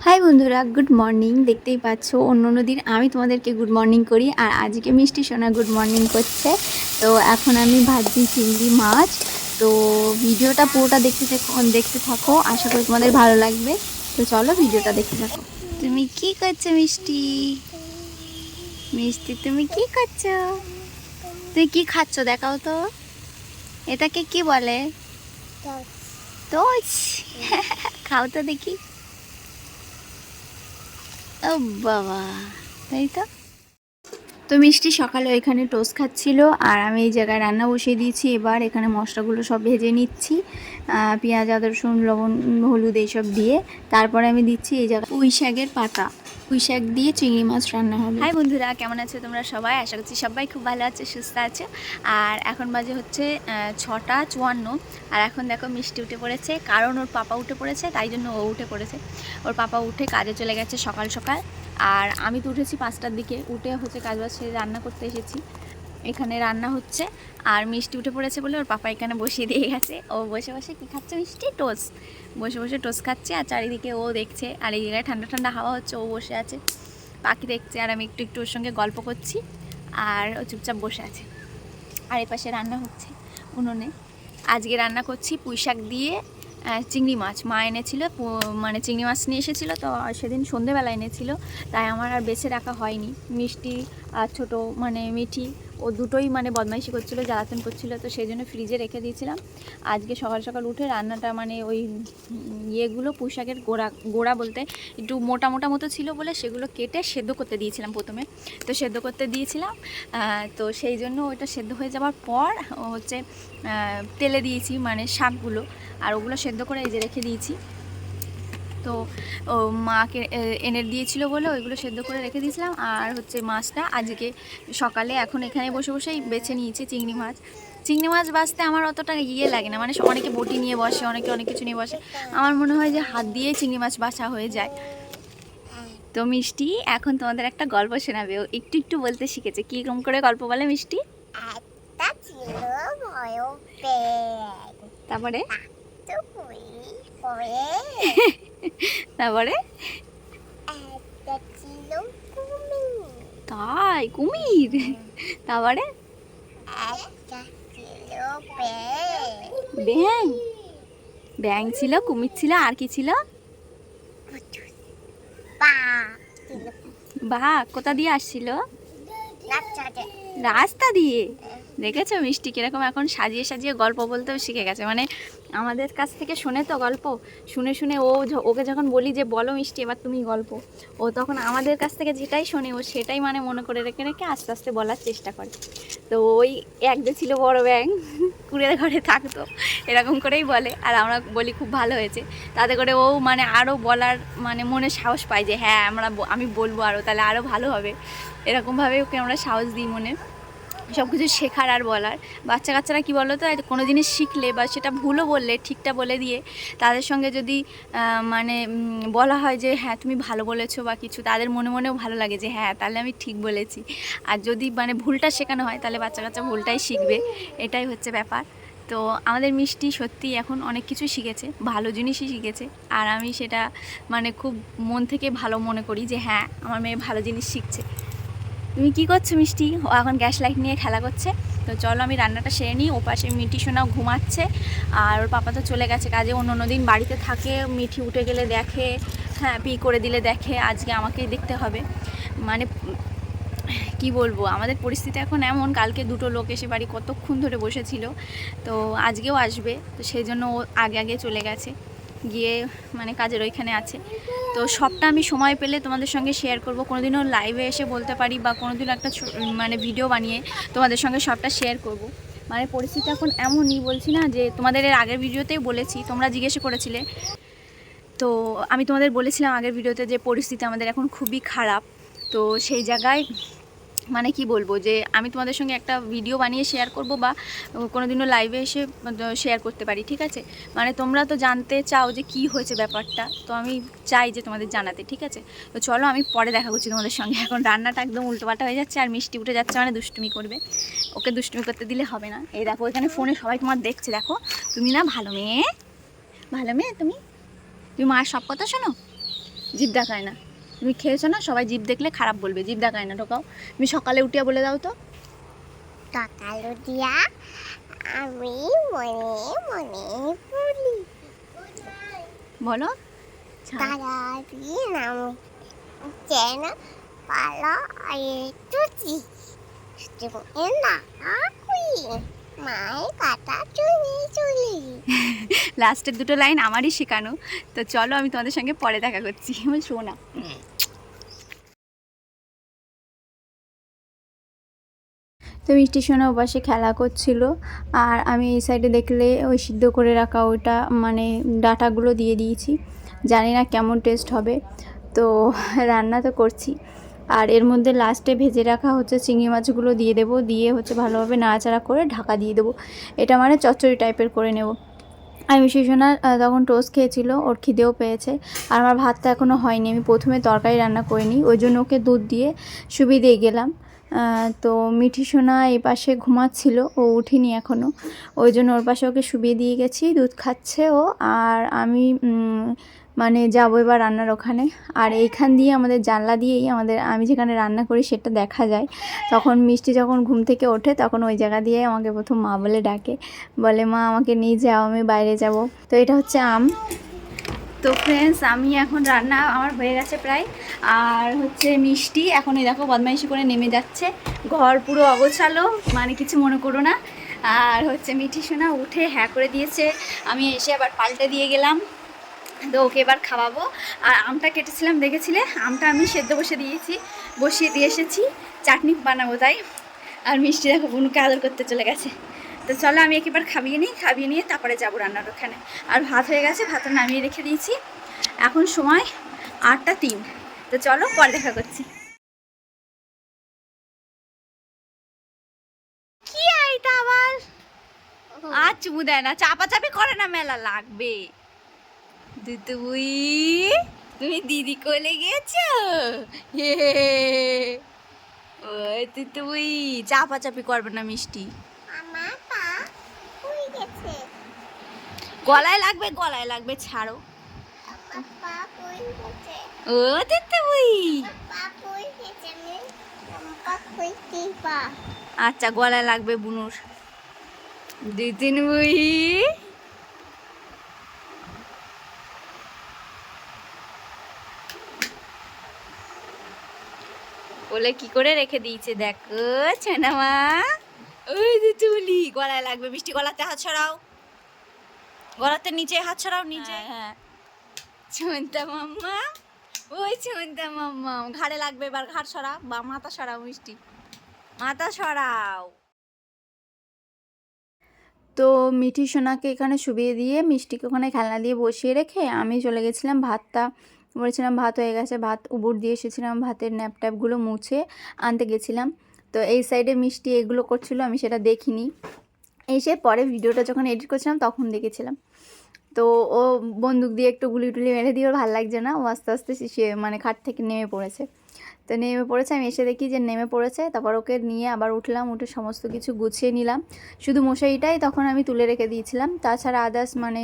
High বন্ধুরা good morning দেখতেই পাচ্ছ অন্য অন্য দিন আমি তোমাদেরকে গুড মর্নিং করি আর আজকে মিষ্টি সোনা গুড মর্নিং করছে। তো এখন আমি ভাজি চিংড়ি মাছ। তো ভিডিওটা পুরোটা দেখতে থেকো- দেখতে থাকো আশা করি তোমাদের ভালো লাগবে। তো চলো ভিডিওটা দেখতে থাকো। তুমি কি করছ মিষ্টি? মিষ্টি তুমি কি করছ? তুই কি খাচ্ছ? দেখাও তো। এটাকে কি বলে? তোচ খাও তো দেখি। ও বাবা, তাই তো? তো মিষ্টি সকালে এখানে টোস্ট খাচ্ছিল, আর আমি এই জায়গায় রান্না বসিয়ে দিয়েছি। এবার এখানে মশলাগুলো সব ভেজে নিচ্ছি পেঁয়াজ, আদা, রসুন, লবণ, হলুদ এইসব দিয়ে। তারপরে আমি দিচ্ছি এই জায়গায় পুঁই শাকের পাতা। পুঁই শাক দিয়ে চিংড়ি মাছ রান্না হবে। হাই বন্ধুরা, কেমন আছো তোমরা সবাই? আশা করছি সবাই খুব ভালো আছে, সুস্থ আছে। আর এখন বাজে হচ্ছে ছটা চুয়ান্ন। আর এখন দেখো মিষ্টি উঠে পড়েছে, কারণ ওর পাপা উঠে পড়েছে, তাই জন্য ও উঠে পড়েছে। ওর পাপা উঠে কাজে চলে গেছে সকাল সকাল। আর আমি তো উঠেছি পাঁচটার দিকে, উঠে হচ্ছে কাজ বাজ সেরে রান্না করতে এসেছি। এখানে রান্না হচ্ছে, আর মিষ্টি উঠে পড়েছে বলে ওর পাপা এখানে বসিয়ে দিয়ে গেছে। ও বসে বসে কী খাচ্ছে মিষ্টি? টোস্ট। বসে বসে টোস খাচ্ছে আর চারিদিকে ও দেখছে আর এই জায়গায় ঠান্ডা ঠান্ডা হাওয়া হচ্ছে, ও বসে আছে। পাখি দেখছে আর আমি একটু একটু ওর সঙ্গে গল্প করছি আর ও চুপচাপ বসে আছে। আর এ পাশে রান্না হচ্ছে উনুনে। আজকে রান্না করছি পুঁই শাক দিয়ে চিংড়ি মাছ। মা এনেছিল মানে চিংড়ি মাছ নিয়ে এসেছিল তো সেদিন সন্ধেবেলা এনেছিল। তাই আমার আর বেছে রাখা হয়নি। মিষ্টি আর ছোটো মানে মিঠি ও দুটোই মানে বদমাইশি করছিল, জ্বালাতন করছিল, তো সেই জন্য ফ্রিজে রেখে দিয়েছিলাম। আজকে সকাল সকাল উঠে রান্নাটা মানে ওই ইয়েগুলো পুঁই শাকের গোড়া গোড়া বলতে একটু মোটা মোটা মতো ছিল বলে সেগুলো কেটে সেদ্ধ করতে দিয়েছিলাম প্রথমে। তো সেদ্ধ করতে দিয়েছিলাম তো সেই জন্য ওইটা সেদ্ধ হয়ে যাওয়ার পর হচ্ছে তেলে দিয়েছি মানে শাকগুলো, আর ওগুলো সেদ্ধ করে এই যে রেখে দিয়েছি। তো ও মাকে এনে দিয়েছিল বলে ওইগুলো সেদ্ধ করে রেখে দিয়েছিলাম। আর হচ্ছে মাছটা আজকে সকালে এখন এখানে বসে বসেই বেছে নিয়েছি চিংড়ি মাছ। চিংড়ি মাছ বাছতে আমার অতটা ইয়ে লাগে না। মানে অনেকে বটি নিয়ে বসে অনেকে অনেক কিছু নিয়ে বসে। আমার মনে হয় যে হাত দিয়ে চিংড়ি মাছ বাছা হয়ে যায়। তো মিষ্টি এখন তোমাদের একটা গল্প শোনাবে। ও একটু একটু বলতে শিখেছে। কী রকম করে গল্প বলে মিষ্টি? তারপরে? তারপরে? তাই কুমির। তারপরে? ব্যাং। ব্যাং ছিল কুমির ছিল আর কি ছিল? বাঘ। কোথা দিয়ে আসছিল? রাস্তা দিয়ে। দেখেছ? মিষ্টি কীরকম এখন সাজিয়ে সাজিয়ে গল্প বলতেও শিখে গেছে। মানে আমাদের কাছ থেকে শোনে তো গল্প। শুনে শুনে ও ওকে যখন বলি যে, বলো মিষ্টি, এবার তুমি গল্প। ও তখন আমাদের কাছ থেকে যেটাই শোনে, ও সেটাই মানে মনে করে রেখে রেখে আস্তে আস্তে বলার চেষ্টা করে। তো ওই এক যে ছিল বড় ব্যাং, কুড়ের ঘরে থাকতো, এরকম করেই বলে। আর আমরা বলি খুব ভালো হয়েছে। তাতে করে ও মানে আরও বলার মানে মনে সাহস পায় যে হ্যাঁ আমরা আমি বলব আরও তাহলে আরও ভালো হবে। এরকমভাবে ওকে আমরা সাহস দিই মনে। সব কিছু শেখার আর বলার। বাচ্চা কাচ্চারা কী বলো তো কোনো জিনিস শিখলে বা সেটা ভুলও বললে, ঠিকটা বলে দিয়ে তাদের সঙ্গে যদি মানে বলা হয় যে হ্যাঁ তুমি ভালো বলেছ বা কিছু, তাদের মনে মনেও ভালো লাগে যে হ্যাঁ তাহলে আমি ঠিক বলেছি। আর যদি মানে ভুলটা শেখানো হয়, তাহলে বাচ্চা কাচ্চা ভুলটাই শিখবে। এটাই হচ্ছে ব্যাপার। তো আমাদের মিষ্টি সত্যি এখন অনেক কিছু শিখেছে, ভালো জিনিসই শিখেছে। আর আমি সেটা মানে খুব মন থেকে ভালো মনে করি যে হ্যাঁ আমার মেয়ে ভালো জিনিস শিখছে। তুমি কি করছ মিষ্টি? ও এখন গ্যাস লাইট নিয়ে খেলা করছে। তো চলো আমি রান্নাটা সেরে নিই। ও পাশে মিঠি সোনাও ঘুমাচ্ছে। আর ওর পাপা তো চলে গেছে কাজে। অন্য অন্য দিন বাড়িতে থাকে। মিঠি উঠে গেলে দেখে হ্যাঁ পি করে দিলে দেখে। আজকে আমাকেই দেখতে হবে। মানে কি বলব? আমাদের পরিস্থিতি এখন এমন। কালকে দুটো লোক এসে বাড়ি কতক্ষণ ধরে বসেছিল। তো আজকেও আসবে। তো সেই জন্য ও আগে আগে চলে গেছে। গিয়ে মানে কাজের ওইখানে আছে। তো সবটা আমি সময় পেলে তোমাদের সঙ্গে শেয়ার করব। কোনোদিনও লাইভে এসে বলতে পারি বা কোনোদিনও একটা মানে ভিডিও বানিয়ে তোমাদের সঙ্গে সবটা শেয়ার করব। মানে পরিস্থিতি এখন এমনই, বলছি না যে তোমাদের এর আগের ভিডিওতেই বলেছি, তোমরা জিজ্ঞেস করেছিলে। তো আমি তোমাদের বলেছিলাম আগের ভিডিওতে যে পরিস্থিতি আমাদের এখন খুবই খারাপ। তো সেই জায়গায় মানে কি বলব যে আমি তোমাদের সঙ্গে একটা ভিডিও বানিয়ে শেয়ার করব বা কোনো দিনও লাইভে এসে শেয়ার করতে পারি, ঠিক আছে? মানে তোমরা তো জানতে চাও যে কি হয়েছে ব্যাপারটা, তো আমি চাই যে তোমাদের জানাতে, ঠিক আছে? তো চলো আমি পরে দেখা করছি তোমাদের সঙ্গে। এখন রান্নাটা একদম উল্টোপাল্টা হয়ে যাচ্ছে আর মিষ্টি উঠে যাচ্ছে মানে দুষ্টুমি করবে। ওকে দুষ্টুমি করতে দিলে হবে না। এই দেখো এখানে ফোনে সবাই তোমার দেখছে, দেখো? তুমি না ভালো মেয়ে? ভালো মেয়ে তুমি? তুমি মার সব কথা শোনো? জিভ দেখায় না। তুমি খেয়েছো না? সবাই জিভ দেখলে খারাপ বলবে। জিভ দেখায় না ঢোকাও। তুমি সকালে উঠিয়া বলে দাও তো। সকাল দিয়া আমি মনে মনে বলি। বলো। তারাদিন আমি যেন পালা তুচি না লাস্টের দুটো লাইন আমারই শেখানো। তো চলো আমি তোমাদের সঙ্গে পরে দেখা করছি। শোনা। তো মিষ্টি সোনা ওপাশে খেলা করছিল। আর আমি এই সাইডে দেখলে ওই সিদ্ধ করে রাখা ওইটা মানে ডাটাগুলো দিয়ে দিয়েছি। জানি না কেমন টেস্ট হবে। তো রান্না তো করছি। আর এর মধ্যে লাস্টে ভেজে রাখা হচ্ছে চিংড়ি মাছগুলো দিয়ে দেবো। দিয়ে হচ্ছে ভালোভাবে নাড়াচাড়া করে ঢাকা দিয়ে দেবো। এটা মানে চচ্চড়ি টাইপের করে নেব। আমি আহ, তখন টোস্ট খেয়েছিল ওর খিদেও পেয়েছে। আর আমার ভাতটা এখনও হয়নি আমি প্রথমে তরকারি রান্না করিনি ওই জন্য ওকে দুধ দিয়ে সুবিধে গেলাম। তো মিঠি সোনা এই পাশে ঘুমাচ্ছিল, ও উঠিনি এখনও ওই জন্য ওর পাশে ওকে শুবিয়ে দিয়ে গেছি, দুধ খাচ্ছে ও, আর আমি মানে যাব এবার রান্নার ওখানে। আর এইখান দিয়ে আমাদের জানলা দিয়েই আমাদের, আমি যেখানে রান্না করি সেটা দেখা যায়। তখন মিষ্টি যখন ঘুম থেকে ওঠে, তখন ওই জায়গা দিয়ে আমাকে প্রথম মা বলে ডাকে। বলে, মা, আমাকে নিয়ে যাও, আমি বাইরে যাব। তো এটা হচ্ছে আম। তো ফ্রেন্ডস আমি এখন রান্না আমার হয়ে গেছে প্রায়। আর হচ্ছে মিষ্টি, এখন এই দেখো বদমাইশি করে নেমে যাচ্ছে। ঘর পুরো অগোছালো মানে কিছু মনে করো না। আর হচ্ছে মিঠি সোনা উঠে হ্যাঁ করে দিয়েছে। আমি এসে আবার পাল্টে দিয়ে গেলাম। তো ওকে এবার খাওয়াবো। আর আমটা কেটেছিলাম, দেখেছিলে? আমটা আমি সেদ্ধ বসে দিয়েছি, বসিয়ে দিয়ে এসেছি। চাটনি বানাবো তাই। আর মিষ্টি দেখো বুনুকে আদর করতে চলে গেছে। তো চলো আমি একেবার খাবিয়ে নিই, খাবিয়ে নিয়ে তারপরে যাব রান্নার ওখানে। আর ভাত হয়ে গেছে, ভাতটা নামিয়ে রেখে দিয়েছি। এখন সময় আটটা তিন। তো চলো পরে দেখা করছি। কি এইটা আবার? আর চুমু দেয় না, চাপাচাপি করে না মেলা, লাগবে। দুতুই, তুমি দিদি কোলে গেছো? হে ওই তুই চাপাচাপি করবে না মিষ্টি আমার পা উই গেছে গলায় লাগবে গলায় লাগবে, ছাড়ো। ও খুঁজতে পা আচ্ছা গলায় লাগবে বুনুর। দুই, তিন, বুই। বলে কি করে রেখে দিয়েছে? দেখো, ছেনামা। ওই যে তুলি গলায় লাগবে, মিষ্টি গলাতে হাত ছড়াও গলাতে নিচে হাত ছড়াও নিচে। হ্যাঁ ছুনতা মাম্মা। ওই ছুনতা মাম্মা। ঘাড়ে লাগবে এবার ঘাড় ছড়া বা মাথা ছড়াও মিষ্টি। মাথা সরাও। তো মিঠি সোনাকে এখানে শুবিয়ে দিয়ে মিষ্টিকে ওখানে খেলনা দিয়ে বসিয়ে রেখে আমি চলে গেছিলাম ভাতটা। বলেছিলাম ভাত হয়ে গেছে ভাত উবুর দিয়ে এসেছিলাম ভাতের ন্যাপ ট্যাপগুলো মুছে আনতে গেছিলাম। তো এই সাইডে মিষ্টি এগুলো করছিল আমি সেটা দেখিনি। এসে পরে ভিডিওটা যখন এডিট করছিলাম, তখন দেখেছিলাম। তো ও বন্দুক দিয়ে একটু গুলি টুলি মেরে দিয়ে ওর ভালো লাগছে না। ও আস্তে আস্তে সে মানে খাট থেকে নেমে পড়েছে। তো নেমে পড়েছে, আমি এসে দেখি যে নেমে পড়েছে। তারপর ওকে নিয়ে আবার উঠলাম, উঠে সমস্ত কিছু গুছিয়ে নিলাম। শুধু মশারিটাই তখন আমি তুলে রেখে দিয়েছিলাম। তাছাড়া আদার্স মানে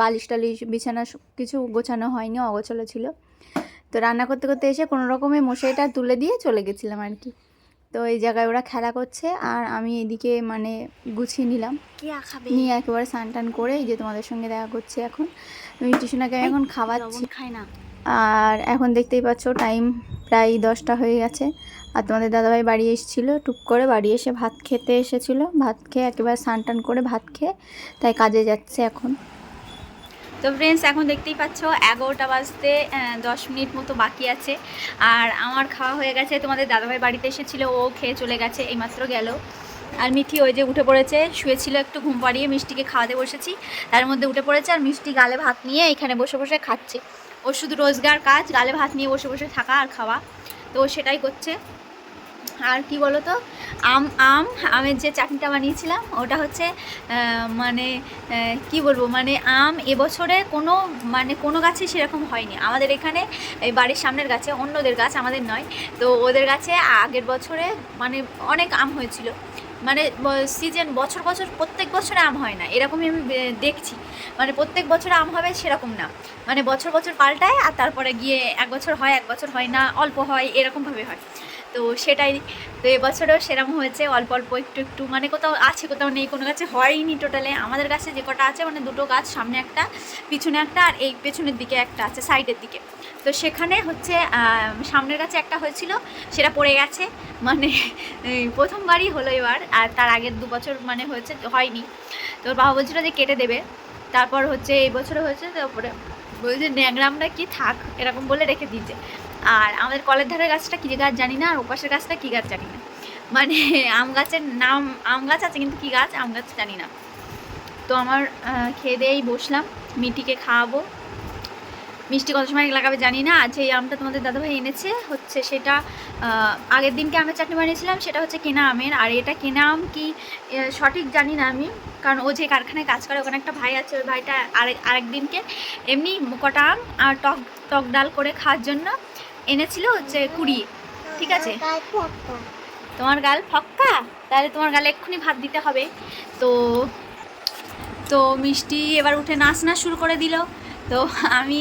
বালিশ টালিশ, বিছানা কিছু গোছানো হয়নি, অগোছালো ছিল। তো রান্না করতে করতে এসে কোনো রকমে মশারিটা তুলে দিয়ে চলে গেছিলাম আর কি। তো এই জায়গায় ওরা খেলা করছে আর আমি এদিকে মানে গুছিয়ে নিলাম। নিয়ে একেবারে স্নান টান করে এই যে তোমাদের সঙ্গে দেখা করছি এখন। মিষ্টি সোনাকে আমি এখন খাওয়াচ্ছি। খাই না। আর এখন দেখতেই পাচ্ছ টাইম প্রায় দশটা হয়ে গেছে। আর তোমাদের দাদাভাই বাড়ি এসেছিল টুক করে বাড়ি এসে ভাত খেতে এসেছিল। ভাত খেয়ে একেবারে স্নান টান করে ভাত খেয়ে তাই কাজে যাচ্ছে এখন। তো ফ্রেন্ডস এখন দেখতেই পাচ্ছ এগারোটা বাজতে দশ মিনিট মতো বাকি আছে। আর আমার খাওয়া হয়ে গেছে। তোমাদের দাদাভাই বাড়িতে এসেছিল, ও খেয়ে চলে গেছে, এইমাত্র গেল। আর মিঠি ওই যে উঠে পড়েছে, শুয়েছিল একটু, ঘুম পাড়িয়ে মিষ্টিকে খাওয়াতে বসেছি। তার মধ্যে উঠে পড়েছে আর মিষ্টি গালে ভাত নিয়ে এখানে বসে বসে খাচ্ছে। ও শুধু রোজগার কাজ, গালে ভাত নিয়ে বসে বসে থাকা আর খাওয়া। তো সেটাই করছে। আর কি বলো তো আম আম, আমের যে চাটনিটা বানিয়েছিলাম, ওটা হচ্ছে মানে কি বলব? মানে আম এবছরে কোনো মানে কোনো গাছে সেরকম হয়নি। আমাদের এখানে এই বাড়ির সামনের গাছে, অন্যদের গাছ আমাদের নয়। তো ওদের গাছে আগের বছরে মানে অনেক আম হয়েছিল। মানে সিজন বছর বছর, প্রত্যেক বছরে আম হয় না। এরকমই আমি দেখছি। মানে প্রত্যেক বছর আম হবে সেরকম না। মানে বছর বছর পাল্টায় আর তারপরে গিয়ে এক বছর হয়, এক বছর হয় না, অল্প হয়, এরকমভাবে হয়। তো সেটাই, তো এবছরেও সেরকম হয়েছে, অল্প অল্প একটু একটু মানে কোথাও আছে, কোথাও নেই, কোনো গাছে হয়নি টোটালে আমাদের কাছে যে কটা আছে মানে দুটো গাছ, সামনে একটা, পিছনে একটা, আর এই পেছনের দিকে একটা আছে সাইডের দিকে। তো সেখানে হচ্ছে সামনের কাছে একটা হয়েছিল, সেটা পড়ে গেছে মানে প্রথমবারই হলো এবার, আর তার আগের দু বছর মানে হয়েছে, হয়নি। তো বাবা বলছিল যে কেটে দেবে, তারপর হচ্ছে এই বছরে হয়েছে, তারপরে বলছে ন্যাংরামটা কি থাক, এরকম বলে রেখে দিয়েছে। আর আমাদের কলের ধারের গাছটা কী গাছ জানি না, আর ওপাশের গাছটা কী গাছ জানি না। মানে আম গাছের নাম, আম গাছ আছে কিন্তু কী গাছ, আম গাছ জানি না। তো আমার খেয়ে দিয়েই বসলাম, মিটিকে খাওয়াবো। মিষ্টি কত সময় লাগাবে জানি না আজ এই আমটা তোমাদের দাদাভাই এনেছে, হচ্ছে সেটা আগের দিনকে আমের চাটনি বানিয়েছিলাম, সেটা হচ্ছে কেনা আমের। আর এটা কেনা আম কি সঠিক জানি না আমি, কারণ ও যে কারখানায় কাজ করে, ওখানে একটা ভাই আছে, ওই ভাইটা আরেক আরেক দিনকে এমনি কটা আম আর টক টক ডাল করে খাওয়ার জন্য এনেছিল হচ্ছে কুড়িয়ে ঠিক আছে? তোমার গাল ফক্কা? তাহলে তোমার গালে এক্ষুনি ভাত দিতে হবে। তো তো মিষ্টি এবার উঠে নাচ না শুরু করে দিল। তো আমি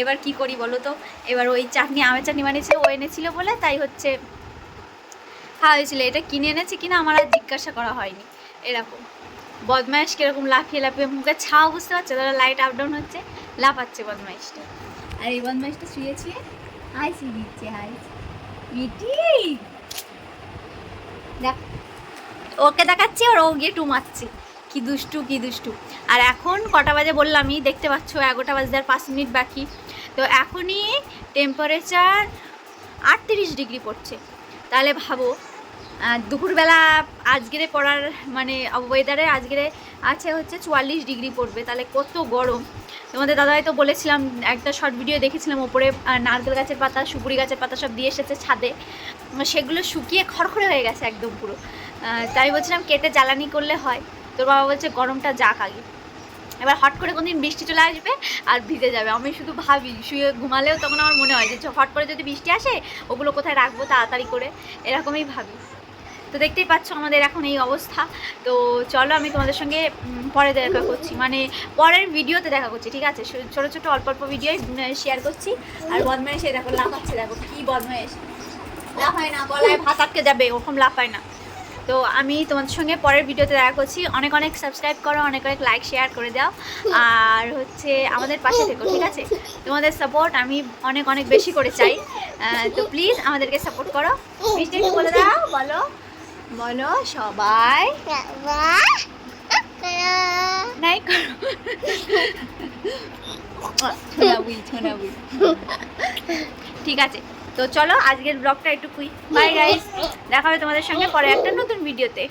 এবার কি করি বলো তো? এবার ওই চাটনি আমের চাটনি বানিয়েছে ও এনেছিল বলে তাই হচ্ছে খাওয়া হয়েছিল। এটা কিনে এনেছে কিনা আমার আর জিজ্ঞাসা করা হয়নি। এরকম। বদমাইশ কীরকম লাফিয়ে লাফিয়ে মুখে ছাও বুঝতে পারছে? তারা লাইট আপ ডাউন হচ্ছে। লাফাচ্ছে বদমাইশটা। আর এই বদমাইশটা শুয়ে হাইসি দিচ্ছে হাসি মিটি! দেখ, ওকে দেখাচ্ছি, আর ও গিয়ে টু মারছে। কি দুষ্টু কি দুষ্টু। আর এখন কটা বাজে বললামই, দেখতে পাচ্ছ, এগারোটা বাজে আর পাঁচ মিনিট বাকি। তো এখনই টেম্পারেচার আটত্রিশ ডিগ্রি পড়ছে। তাহলে ভাবো দুপুরবেলা আজকেরে পড়ার মানে ওয়েদারে আজকেরে আছে হচ্ছে চুয়াল্লিশ ডিগ্রি পড়বে, তাহলে কত গরম। তোমাদের দাদাই তো বলেছিলাম, একটা শর্ট ভিডিও দেখেছিলাম, ওপরে নারকেল গাছের পাতা, সুপুরি গাছের পাতা সব দিয়ে এসেছে ছাদে। সেগুলো শুকিয়ে খড়খড়ে হয়ে গেছে একদম পুরো। তাই বলছিলাম কেটে জ্বালানি করলে হয়। তোর বাবা বলছে, গরমটা যাক আগে। এবার হট করে কোনদিন বৃষ্টি চলে আসবে আর ভিজে যাবে। আমি শুধু ভাবি, শুয়ে ঘুমালেও তখন আমার মনে হয় যে হট করে যদি বৃষ্টি আসে, ওগুলো কোথায় রাখব তাড়াতাড়ি করে? এরকমই ভাবি। তো দেখতেই পাচ্ছ আমাদের এখন এই অবস্থা। তো চলো আমি তোমাদের সঙ্গে পরে দেখা করছি। মানে পরের ভিডিওতে দেখা করছি, ঠিক আছে? ছোটো ছোটো, অল্প অল্প ভিডিও শেয়ার করছি। আর বদমাইশে দেখো, লাফাচ্ছে দেখো, কী বদমাইশ। লাফায় না, গলায় ভাত আটকে যাবে, ওরকম লাফায় না। তো আমি তোমাদের সঙ্গে পরের ভিডিওতে দেখা করছি। অনেক অনেক সাবস্ক্রাইব করো, অনেক অনেক লাইক শেয়ার করে দাও। আর হচ্ছে আমাদের পাশে থেকো, ঠিক আছে? তোমাদের সাপোর্ট আমি অনেক অনেক বেশি করে চাই। তো প্লিজ আমাদেরকে সাপোর্ট করো। মিষ্টি বলে দাও, বলো। বলো সবাই। নাই ঠিক আছে তো চলো আজকের ব্লগটা একটু কুই বাই গাইস দেখা হবে তোমাদের সঙ্গে পরে একটা নতুন ভিডিওতে